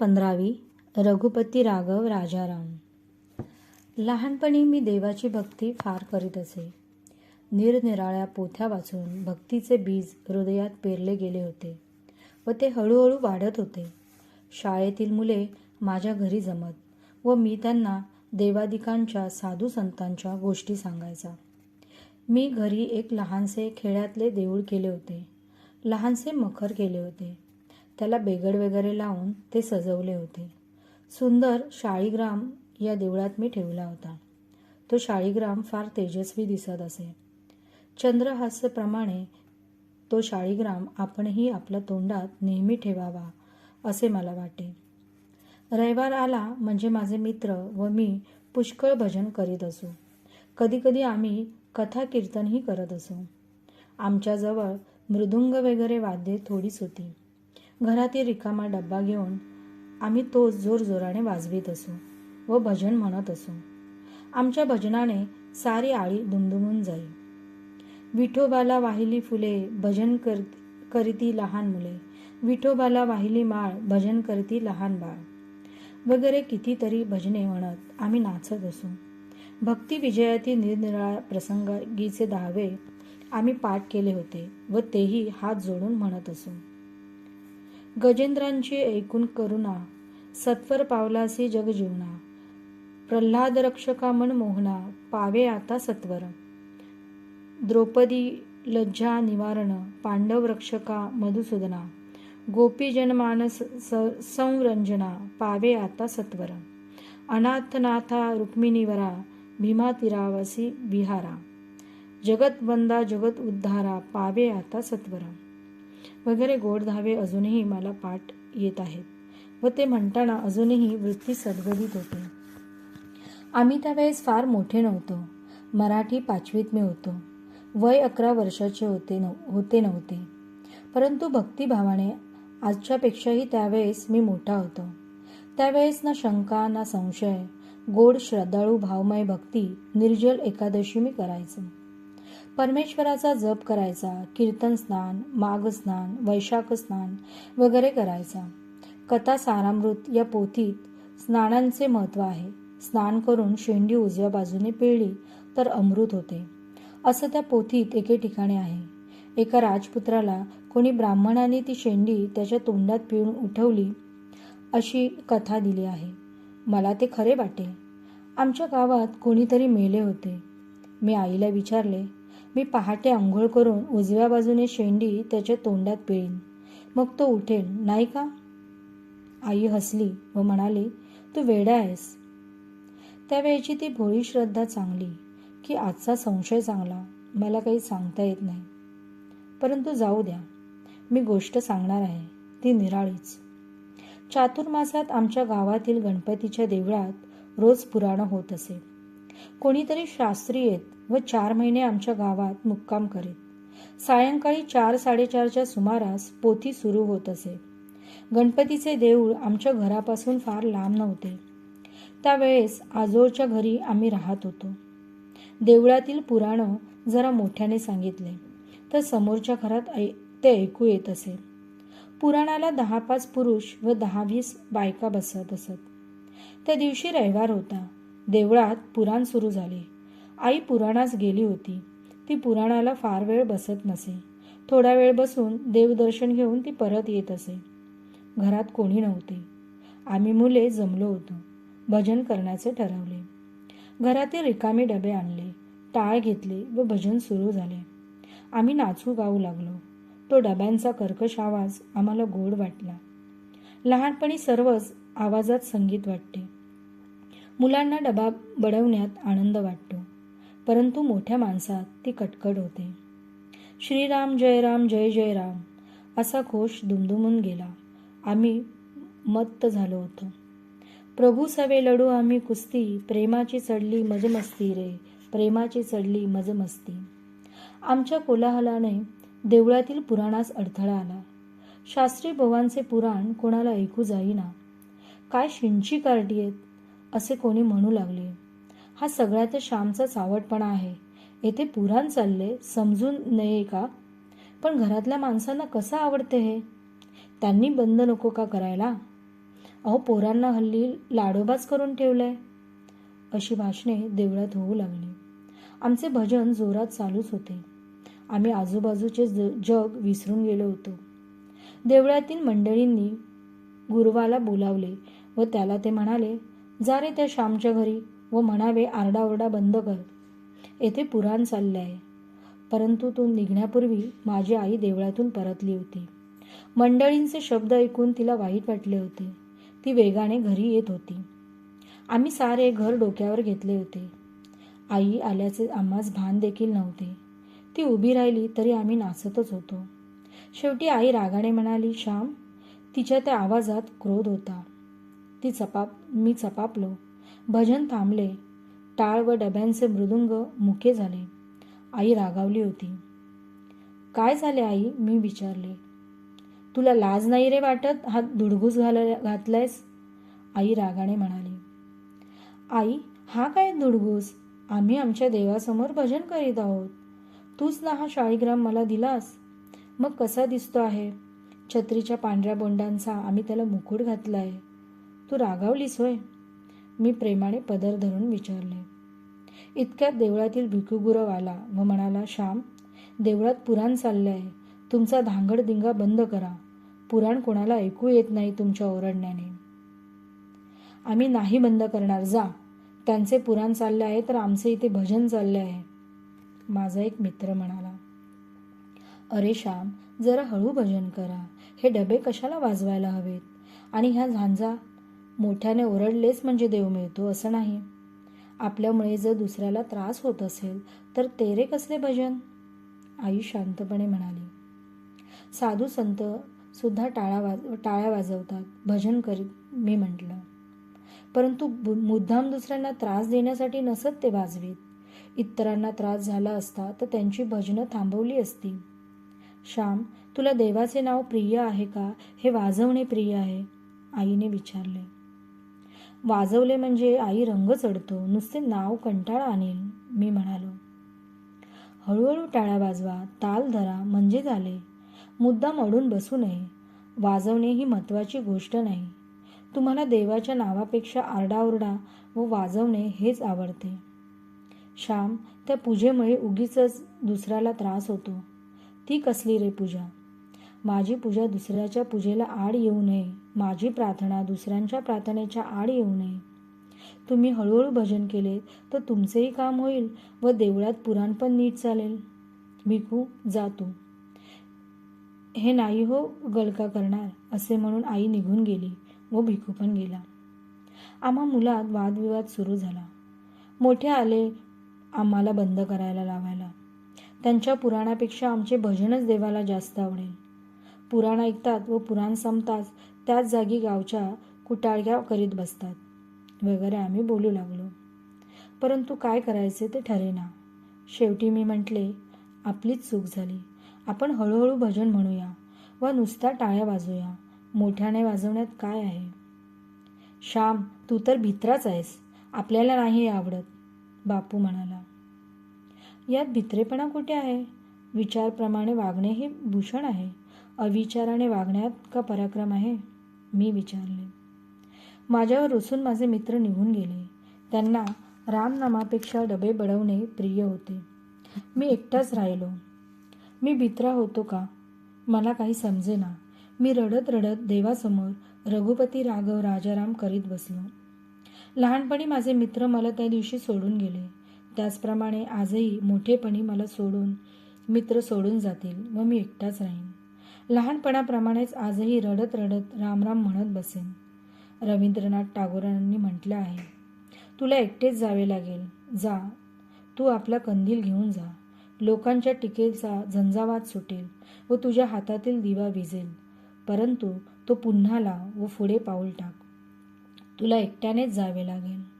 पंधरावी रघुपती राघव राजाराम. लहानपणी मी देवाची भक्ती फार करीत असे. निरनिराळ्या पोथ्या वाचून भक्तीचे बीज हृदयात पेरले गेले होते व ते हळूहळू वाढत होते. शाळेतील मुले माझ्या घरी जमत व मी त्यांना देवादिकांच्या साधू संतांच्या गोष्टी सांगायचा. मी घरी एक लहानसे खेड्यातले देऊळ केले होते. लहानसे मखर केले होते. त्याला बेगड वगैरे लावून ते सजवले होते. सुंदर शाळीग्राम या देवळात मी ठेवला होता. तो शाळीग्राम फार तेजस्वी दिसत असे. चंद्रहास्यप्रमाणे तो शाळीग्राम आपणही आपल्या तोंडात नेहमी ठेवावा असे मला वाटे. रविवार आला म्हणजे माझे मित्र व मी पुष्कळ भजन करीत असू. कधीकधी आम्ही कथा कीर्तनही करत असू. आमच्याजवळ मृदुंग वगैरे वाद्ये थोडीच होती. घरातील रिकामा डब्बा घेऊन आम्ही तो जोरजोराने वाजवीत असू व भजन म्हणत असू. आमच्या भजनाने सारी आळी दुमदुमून जाई. विठोबाला वाहिली फुले भजन कर करीती लहान मुले. विठोबाला वाहिली माळ भजन करती लहान बाळ. वगैरे कितीतरी भजने म्हणत आम्ही नाचत असू. भक्ती विजयातील निरनिराळ्या प्रसंगीचे दहावे आम्ही पाठ केले होते व तेही हात जोडून म्हणत असू. गजेंद्रांची ऐकून करुणा सत्वर पावलासी जगजीवना प्रल्हाद रक्षका मन मोहना पावे आता सत्वर. द्रौपदी लज्जा निवारण पांडव रक्षका मधुसूदना गोपी जनमानस संरंजना पावे आता सत्वर. अनाथनाथा रुक्मिणीवरा भीमा तिरावसी विहारा. जगत जगत उद्धारा पावे आता सत्वर. वगैरे गोड धावे अजूनही मला पाठ येत आहेत. व ते म्हणताना अजूनही वृत्ती सदगदित होते. आम्ही त्यावेळेस फार मोठे नव्हतो. मराठी पाचवीत मी होतो. वय अकरा वर्षाचे होते नव होते नव्हते. परंतु भक्तिभावाने आजच्यापेक्षाही त्यावेळेस मी मोठा होतो. त्यावेळेस ना शंका ना संशय गोड श्रद्धाळू भावमय भक्ती निर्जल एकादशी मी करायचो. परमेश्वराचा जप करायचा कीर्तन स्नान माघस्नान वैशाख स्नान वगैरे करायचा. कथा सारामृत या पोथीत स्नानांचे महत्त्व आहे. स्नान करून शेंडी उजव्या बाजूने पिळली तर अमृत होते. असं त्या पोथीत एके ठिकाणी आहे. एका राजपुत्राला कोणी ब्राह्मणाने ती शेंडी त्याच्या तोंडात पिळून उठवली अशी कथा दिली आहे. मला ते खरे वाटे. आमच्या गावात कोणीतरी मेले होते. मी आईला विचारले मी पहाटे आंघोळ करून उजव्या बाजूने शेंडी त्याच्या तोंडात पिळीन. मग तो उठेल. नाही का? आई हसली व म्हणाली तू वेडा आहेस. त्यावेळची ती भोळी श्रद्धा चांगली की आजचा संशय चांगला. मला काही सांगता येत नाही. परंतु जाऊ द्या. मी गोष्ट सांगणार आहे. ती निराळीच. चातुर्मासात आमच्या गावातील गणपतीच्या देवळात रोज पुराण होत असे. कोणीतरी शास्त्री येत व चार महिने आमच्या गावात मुक्काम करीत. सायंकाळी चार साडेचारच्या सुमारास पोथी सुरू होत असे. गणपतीचे देऊळ आमच्या घरापासून फार लांब नव्हते. त्यावेळेस आजोळच्या घरी आम्ही राहत होतो. देवळातील पुराण जरा मोठ्याने सांगितले तर समोरच्या घरात ऐ ते ऐकू येत असे. पुराणाला दहा पाच पुरुष व दहा वीस बायका बसत असत. त्या दिवशी रविवार होता. देवळात पुराण सुरू झाले. आई पुराणास गेली होती. ती पुराणाला फार वेळ बसत नसे. थोडा वेळ बसून देवदर्शन घेऊन ती परत येत असे. घरात कोणी नव्हते. आम्ही मुले जमलो होतो. भजन करण्याचे ठरवले. घरातील रिकामे डबे आणले. टाळ घेतले व भजन सुरू झाले. आम्ही नाचू गाऊ लागलो. तो डब्यांचा कर्कश आवाज आम्हाला गोड वाटला. लहानपणी सर्वच आवाजात संगीत वाटते. मुलांना डबा बडवण्यात आनंद वाटतो. परंतु मोठ्या माणसात ती कटकट होते. श्रीराम जय राम जय जय राम असा घोष दुमदुमून गेला. आम्ही मत्त झालो होतो. प्रभू सवे लढू आम्ही कुस्ती प्रेमाची चढली मजमस्ती रे प्रेमाची चढली मजमस्ती. आमच्या कोलाहलाने देवळातील पुराणास अडथळा आला. शास्त्री भवांचे पुराण कोणाला ऐकू जाईना. काय शिंची कार्टी आहेत? असे कोणी म्हणू लागले. हा सगळ्यात श्यामचा सावटपणा आहे. येथे पुराण चालले समजून नये का? पण घरातल्या माणसांना कसं आवडते हे? त्यांनी बंद नको का करायला? अहो पोरांना हल्ली लाडोबाच करून ठेवलंय. अशी भाषणे देवळात होऊ लागली. आमचे भजन जोरात चालूच होते. आम्ही आजूबाजूचे ज जग विसरून गेलो होतो. देवळातील मंडळींनी गुरुवाला बोलावले व त्याला ते म्हणाले जा रे त्या श्यामच्या घरी व म्हणावे आरडाओरडा बंद कर. येथे पुराण चालले आहे परंतु तो निघण्यापूर्वी माझी आई देवळातून परतली होती. मंडळींचे शब्द ऐकून तिला वाईट वाटले होते. ती वेगाने घरी येत होती. आम्ही सारे घर डोक्यावर घेतले होते. आई आल्याचे आम्हास भान देखील नव्हते. ती उभी राहिली तरी आम्ही नाचतच होतो. शेवटी आई रागाने म्हणाली श्याम तिच्या त्या आवाजात क्रोध होता. ती चपाप मी चपापलो. भजन थांबले. टाळ व डब्यांचे मृदुंग मुके झाले. आई रागावली होती. काय झाले आई? मी विचारले. तुला लाज नाही रे वाटत? हा धुडगूस घाल घातलायस? आई रागाने म्हणाली. आई हा काय धुडगूस? आम्ही आमच्या देवासमोर भजन करीत आहोत. तूच ना हा शाळीग्राम मला दिलास? मग कसा दिसतो आहे? छत्रीच्या पांढऱ्या बोंडांचा आम्ही त्याला मुकुट घातला आहे तू रागावलीस होय? मी प्रेमाने पदर धरून विचारले. इतक्यात देवळातील भिकुगुरव आला व म्हणाला श्याम देवळात पुराण चालले आहे तुमचा धांगडदिंगा बंद करा. पुराण कोणाला ऐकू येत नाही तुमच्या ओरडण्याने. आम्ही नाही बंद करणार जा. त्यांचे पुराण चालले आहे तर आमचे इथे भजन चालले आहे. माझा एक मित्र म्हणाला अरे श्याम जरा हळू भजन करा. हे डबे कशाला वाजवायला हवेत? आणि ह्या झांजा मोठ्याने ओरडलेच म्हणजे देव मिळतो असं नाही. आपल्यामुळे जर दुसऱ्याला त्रास होत असेल तर तेरे कसले भजन? आई शांतपणे म्हणाली. साधू संत सुद्धा टाळा वाज टाळ्या वाजवतात. भजन करीत मी म्हटलं. परंतु मुद्दाम दुसऱ्यांना त्रास देण्यासाठी नसत ते वाजवीत. इतरांना त्रास झाला असता तर त्यांची भजनं थांबवली असती. श्याम तुला देवाचे नाव प्रिय आहे का? हे वाजवणे प्रिय आहे आईने विचारले. वाजवले म्हणजे आई रंग चढतो नुसते नाव कंटाळा आणेल मी म्हणालो. हळूहळू टाळ्या वाजवा ताल धरा म्हणजे झाले. मुद्दाम अडून बसू नये. वाजवणे ही महत्त्वाची गोष्ट नाही. तुम्हाला देवाच्या नावापेक्षा आरडाओरडा व वाजवणे हेच आवडते. श्याम त्या पूजेमुळे उगीच दुसऱ्याला त्रास होतो. ती कसली रे पूजा? माझी पूजा दुसऱ्याच्या पूजेला आड येऊ नये. माझी प्रार्थना दुसऱ्यांच्या प्रार्थनेच्या आड येऊ नये. तुम्ही हळूहळू भजन केले तर तुमचेही काम होईल व देवळात पुराण पण नीट चालेल. भिकू जा तू. हे नाही हो गलका करणार असे म्हणून आई निघून गेली व भिकू पण गेला. आम्हा मुलात वादविवाद सुरू झाला. मोठे आले आम्हाला बंद करायला लावायला. त्यांच्या पुराणापेक्षा आमचे भजनच देवाला जास्त आवडेल. पुराण ऐकतात व पुराण संपताच त्याच जागी गावच्या कुटाळक्या करीत बसतात. वगैरे आम्ही बोलू लागलो. परंतु काय करायचे ते ठरेना. शेवटी मी म्हटले आपलीच चूक झाली. आपण हळूहळू भजन म्हणूया व नुसता टाळ्या वाजवूया मोठ्याने वाजवण्यात काय आहे? श्याम तू तर भित्राच आहेस. आपल्याला नाही हे आवडत. बापू म्हणाला. यात भित्रेपणा कुठे आहे? विचारप्रमाणे वागणे हे भूषण आहे. अविचाराने वागण्यात का पराक्रम आहे? मी विचारले. माझ्यावर रुसून माझे मित्र निघून गेले. त्यांना रामनामापेक्षा डबे बडवणे प्रिय होते. मी एकटाच राहिलो. मी भित्रा होतो का? मला काही समजेना. मी रडत रडत देवासमोर रघुपती राघव राजाराम करीत बसलो. लहानपणी माझे मित्र मला त्या दिवशी सोडून गेले. त्याचप्रमाणे आजही मोठेपणी मला सोडून मित्र सोडून जातील व मी एकटाच राहीन. लहानपणाप्रमाणेच आजही रडत रडत रामराम म्हणत बसेन. रवींद्रनाथ टागोरांनी म्हटलं आहे तुला एकटेच जावे लागेल. जा. तू आपला कंदील घेऊन जा. लोकांच्या टीकेचा झंझावात सुटेल व तुझ्या हातातील दिवा विजेल. परंतु तो पुन्हा लाव व पुढे पाऊल टाक. तुला एकट्यानेच जावे लागेल.